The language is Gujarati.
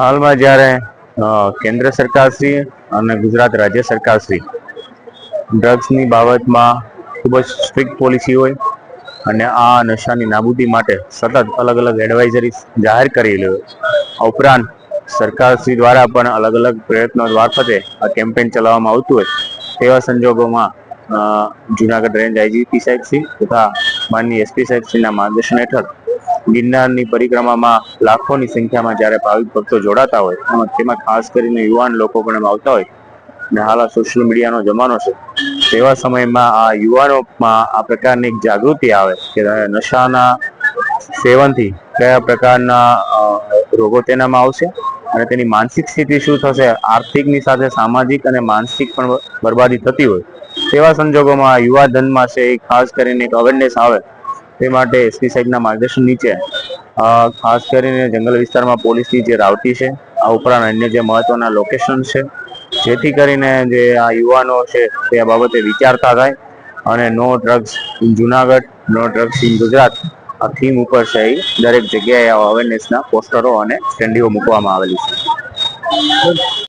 હાલમાં જ્યારે કેન્દ્ર સરકારશ્રી અને ગુજરાત રાજ્ય સરકારશ્રી ડ્રગ્સની બાબતમાં ખૂબ જ સ્ટ્રિક્ટ પોલિસી હોય અને આ નશાની નાબૂદી માટે સતત અલગ અલગ એડવાઇઝરી જાહેર કરેલી હોય, આ ઉપરાંત સરકારશ્રી દ્વારા પણ અલગ અલગ પ્રયત્નો મારફતે આ કેમ્પેન ચલાવવામાં આવતું હોય, તેવા સંજોગોમાં જુનાગઢ રેન્જ આઈજીપી સાહેબશ્રી તથા માનની એસપી સાહેબશ્રીના માર્ગદર્શન હેઠળ ગિરનારની પરિક્રમામાં લાખોની સંખ્યામાં જ્યારે ભાવિક ભક્તો જોડાતા હોય તેમાં ખાસ કરીને યુવાન લોકો પણ એમાં આવતા હોય. અને હાલ આ સોશિયલ મીડિયાનો જમાનો છે. તેવા સમયમાં આ યુવાનોમાં આ પ્રકારની જાગૃતિ આવે કે નશાના સેવનથી કયા પ્રકારના રોગો તેનામાં આવશે અને તેની માનસિક સ્થિતિ શું થશે, આર્થિકની સાથે સામાજિક અને માનસિક પણ બરબાદી થતી હોય. તેવા સંજોગોમાં યુવા ધનમાં છે એ ખાસ કરીને એક અવેરનેસ આવે તે માટે એસપી સાહેબના માર્ગદર્શન નીચે ખાસ કરીને જંગલ વિસ્તારમાં પોલીસની જે રાવટી છે, આ ઉપરાંત અન્ય જે મહત્વના લોકેશન છે, જેથી કરીને જે આ યુવાનો છે તે આ બાબતે વિચારતા થાય. અને no drugs in Junagadh no drugs in Gujarat, આ થીમ ઉપર છે એ દરેક જગ્યાએ અવેરનેસના પોસ્ટરો અને સ્ટેન્ડીઓ મૂકવામાં આવેલી છે.